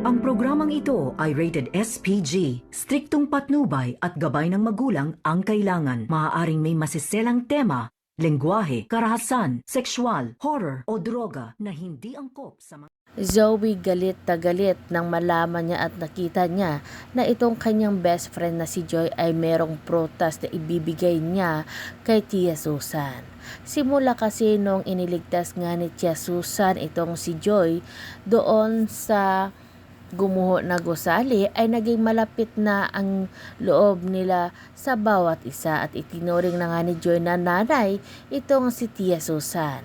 Ang programang ito ay rated SPG. Striktong patnubay at gabay ng magulang ang kailangan. Maaaring may masiselang tema, lengguwahe, karahasan, sexual, horror o droga na hindi angkop sa mga Zoe galit na galit nang malaman niya at nakita niya na itong kanyang best friend na si Joy ay merong prutas na ibibigay niya kay Tia Susan. Simula kasi nung iniligtas nga ni Tia Susan itong si Joy doon sa gumuho na gusali ay naging malapit na ang loob nila sa bawat isa at itinuring na nga ni Joy na nanay itong si Tia Susan.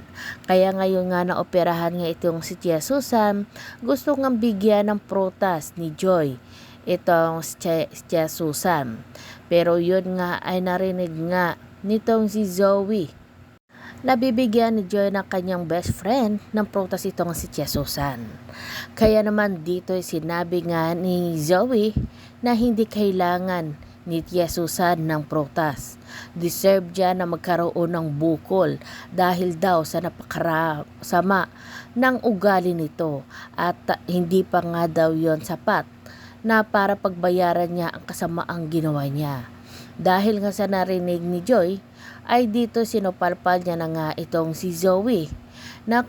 Kaya ngayon nga naoperahan nga itong si Tia Susan, gusto nga bigyan ng prutas ni Joy itong si Tia Susan. Pero yun nga ay narinig nga nitong si Zoe Nabibigyan ni Joy ng kanyang best friend ng prutas itong si Tia Susan. Kaya naman dito ay sinabi nga ni Zoe na hindi kailangan ni Tia Susan ng prutas. Deserve niya na magkaroon ng bukol dahil daw sa napakarasama ng ugali nito at hindi pa nga daw yon sapat na para pagbayaran niya ang kasamaang ginawa niya. Dahil nga sa narinig ni Joy, ay dito sinupalpal niya na nga itong si Zoe na,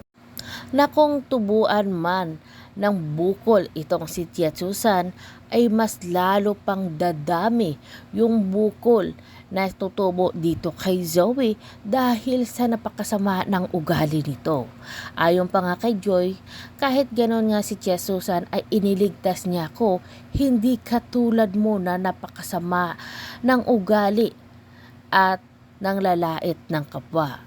na kung tubuan man ng bukol itong si Tia Susan ay mas lalo pang dadami yung bukol na tutubo dito kay Zoe dahil sa napakasama ng ugali nito. Ayon pa nga kay Joy, kahit ganon nga si Tia Susan ay iniligtas niya ako, hindi katulad mo na napakasama ng ugali at ng lalait ng kapwa.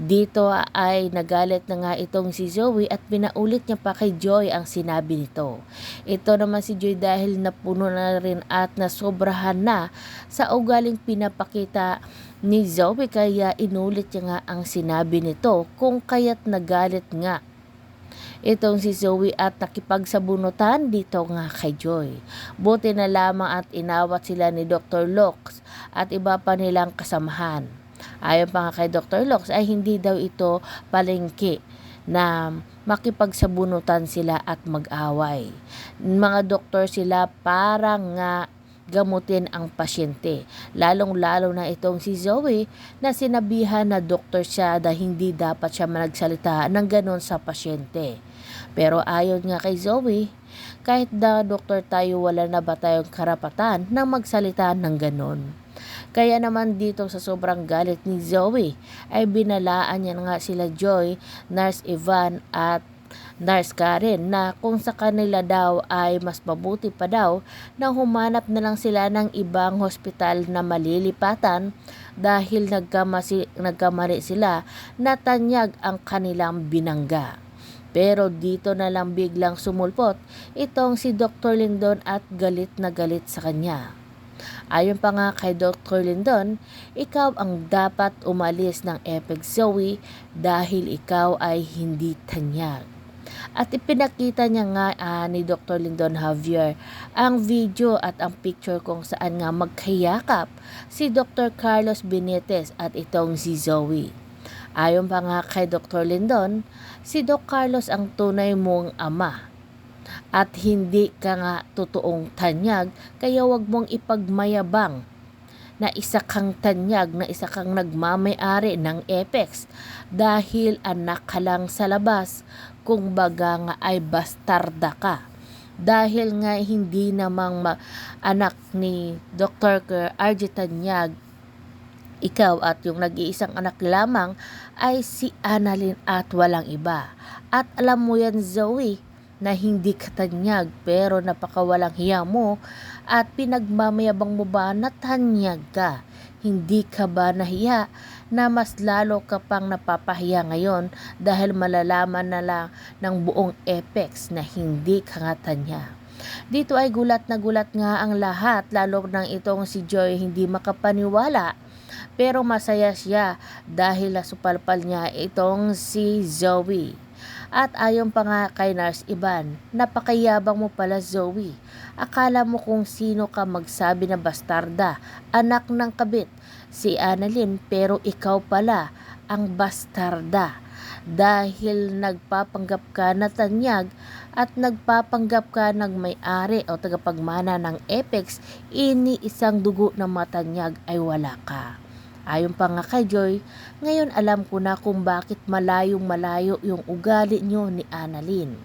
Dito ay nagalit na nga itong si Zoe at pinaulit niya pa kay Joy ang sinabi nito. Ito naman si Joy dahil napuno na rin at nasobrahan na sa ugaling pinapakita ni Zoe kaya inulit niya nga ang sinabi nito kung kaya't nagalit nga itong si Zoe at nakipagsabunutan dito nga kay Joy. Buti na lamang at inawat sila ni Dr. Locke at iba pa nilang kasamahan. Ayon pa nga kay Dr. Locke ay hindi daw ito palengke na makipagsabunutan sila at mag-away. Mga doktor sila para nga gamutin ang pasyente. Lalong-lalo na itong si Zoe na sinabihan na doktor siya na hindi dapat siya managsalita ng ganon sa pasyente. Pero ayon nga kay Zoe, kahit na doktor tayo wala na ba tayong karapatan na magsalita ng ganon. Kaya naman dito sa sobrang galit ni Zoe ay binalaan niya nga sila Joy, Nurse Ivan at Nurse Karen na kung sa kanila daw ay mas mabuti pa daw na humanap na lang sila ng ibang hospital na malilipatan dahil nagkamasi, nagkamali sila na tanyag ang kanilang binangga. Pero dito na lang biglang sumulpot itong si Dr. Lindon at galit na galit sa kanya. Ayon pa nga kay Dr. Lindon, ikaw ang dapat umalis ng Epic Zoe dahil ikaw ay hindi tanyag. At ipinakita niya nga ah, ni Dr. Lindon Javier ang video at ang picture kung saan nga magkayakap si Dr. Carlos Benitez at itong si Zoe. Ayon pa nga kay Dr. Lindon, si Doc Carlos ang tunay mong ama at hindi ka nga totoong tanyag kaya wag mong ipagmayabang na isa kang tanyag na isa kang nagmamayari ng Apex dahil anak ka lang sa labas kung baga nga ay bastarda ka dahil nga hindi namang ma- anak ni Dr. RJ Tanyag ikaw at yung nag-iisang anak lamang ay si Annalyn at walang iba. At alam mo yan Zoe, na hindi katanyag pero napakawalang hiya mo at pinagmamayabang mo ba na tanyag ka? Hindi ka ba nahiya na mas lalo ka pang napapahiya ngayon dahil malalaman na lang ng buong Apex na hindi ka nga tanyag? Dito ay gulat na gulat nga ang lahat lalo nang itong si Joy hindi makapaniwala pero masaya siya dahil nasupalpal niya itong si Zoe. At ayon pa nga kay Nurse Iban, napakayabang mo pala Zoe. Akala mo kung sino ka magsabi na bastarda, anak ng kabit, si Annalyn pero ikaw pala ang bastarda. Dahil nagpapanggap ka na tanyag at nagpapanggap ka ng may-ari o tagapagmana ng Apex, ini isang dugo ng matanyag ay wala ka. Ayon pa nga kay Joy, ngayon alam ko na kung bakit malayong malayo yung ugali nyo ni Annalyn.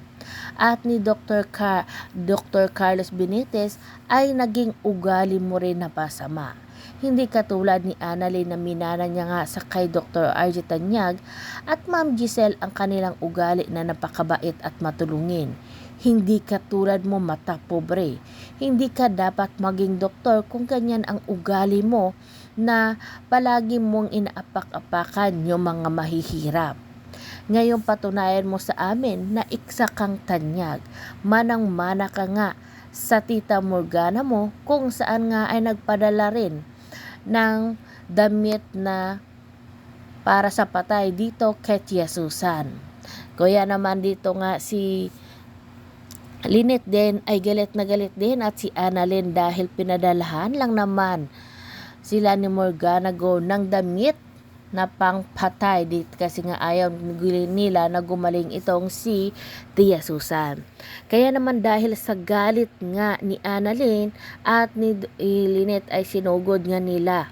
At ni Dr. Car Dr. Carlos Benitez ay naging ugali mo rin na pasama. Hindi katulad ni Annalyn na minana niya nga sa kay Dr. RJ Tanyag at Ma'am Giselle ang kanilang ugali na napakabait at matulungin. Hindi katulad mo mata pobre. Hindi ka dapat maging doktor kung ganyan ang ugali mo na palagi mong inaapak-apakan yung mga mahihirap. Ngayon patunayan mo sa amin na iksa kang tanyag. Manang-mana ka nga sa tita Morgana mo kung saan nga ay nagpadala rin ng damit na para sa patay dito kay Susan. Kuya naman dito nga si Linet din ay galit na galit din at si Annalyn dahil pinadalahan lang naman sila ni Morgana Go ng damit na pangpatay dit kasi nga ayaw nila na gumaling itong si Tia Susan. Kaya naman dahil sa galit nga ni Annalyn at ni Linet ay sinugod nga nila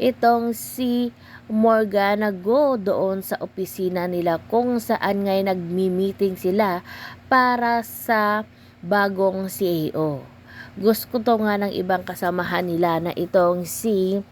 itong si Morgana Go doon sa opisina nila kung saan ngay nagmi-meeting sila para sa bagong CEO. Gusto to nga ng ibang kasamahan nila na itong si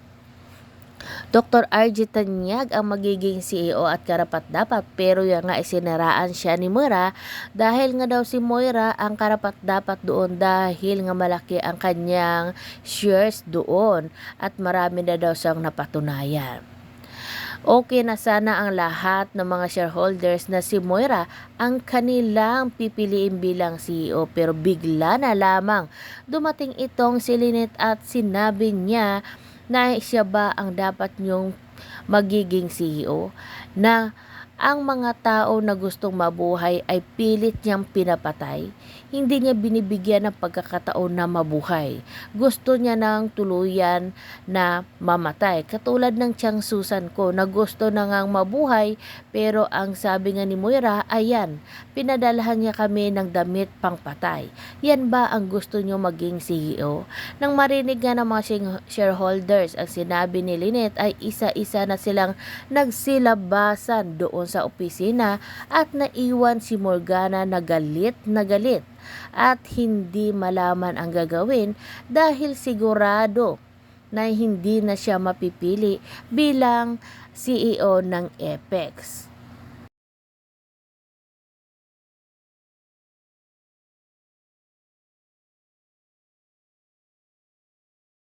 Dr. RJ Tanyag ang magiging CEO at karapat dapat pero yan nga isinaraan siya ni Moira dahil nga daw si Moira ang karapat dapat doon dahil nga malaki ang kanyang shares doon at marami na daw siyang napatunayan. Okay na sana ang lahat ng mga shareholders na si Moira ang kanilang pipiliin bilang CEO pero bigla na lamang dumating itong si Lynette at sinabi niya na siya ba ang dapat niyong magiging CEO na ang mga tao na gustong mabuhay ay pilit niyang pinapatay. Hindi niya binibigyan ng pagkakataon na mabuhay. Gusto niya ng tuluyan na mamatay. Katulad ng Chang Susan ko na gusto na ngang mabuhay pero ang sabi nga ni Moira, ayan, pinadalahan niya kami ng damit pangpatay. Yan ba ang gusto niyo maging CEO? Nang marinig nga ng mga shareholders ang sinabi ni Lynette ay isa-isa na silang nagsilabasan doon sa opisina at naiwan si Morgana na galit na galit at hindi malaman ang gagawin dahil sigurado na hindi na siya mapipili bilang CEO ng Apex.